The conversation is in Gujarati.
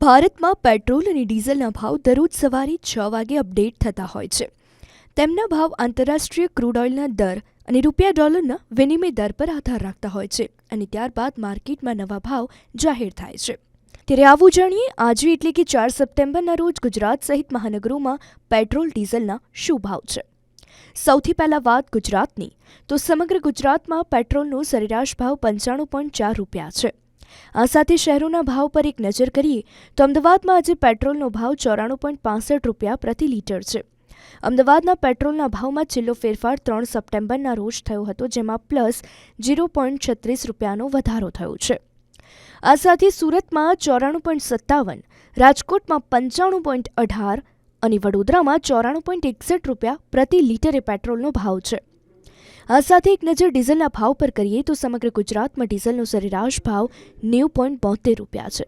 ભારતમાં પેટ્રોલ અને ડીઝલના ભાવ દરરોજ સવારે છ વાગે અપડેટ થતા હોય છે. તેમના ભાવ આંતરરાષ્ટ્રીય ક્રૂડ ઓઇલના દર અને રૂપિયા ડોલરના વિનિમય દર પર આધાર રાખતા હોય છે અને ત્યારબાદ માર્કેટમાં નવા ભાવ જાહેર થાય છે. ત્યારે આવું જાણીએ, આજે એટલે કે ચાર સપ્ટેમ્બરના રોજ ગુજરાત સહિત મહાનગરોમાં પેટ્રોલ, ડીઝલના શું ભાવ છે? સૌથી પહેલા વાત ગુજરાતની. તો સમગ્ર ગુજરાતમાં પેટ્રોલનો સરેરાશ ભાવ પંચાણું પોઈન્ટ ચાર રૂપિયા છે. આ સાથે શહેરોના ભાવ પર એક નજર કરીએ, તો અમદાવાદમાં આજે પેટ્રોલનો ભાવ ચોરાણું પોઈન્ટ પાસઠ રૂપિયા પ્રતિ લીટર છે. અમદાવાદના પેટ્રોલના ભાવમાં છેલ્લો ફેરફાર ત્રણ સપ્ટેમ્બરના રોજ થયો હતો, જેમાં પ્લસ ઝીરો પોઈન્ટ છત્રીસ રૂપિયાનો વધારો થયો છે. આ સાથે સુરતમાં ચોરાણું પોઈન્ટ સત્તાવન, રાજકોટમાં પંચાણું પોઈન્ટ અઢાર અને વડોદરામાં ચોરાણું પોઈન્ટ એકસઠ રૂપિયા પ્રતિ લીટરે પેટ્રોલનો ભાવ છે. આ સાથે એક નજર ડીઝલના ભાવ પર કરીએ તો સમગ્ર ગુજરાતમાં ડીઝલનો સરેરાશ ભાવ નેવું પોઈન્ટ બોતેર રૂપિયા છે.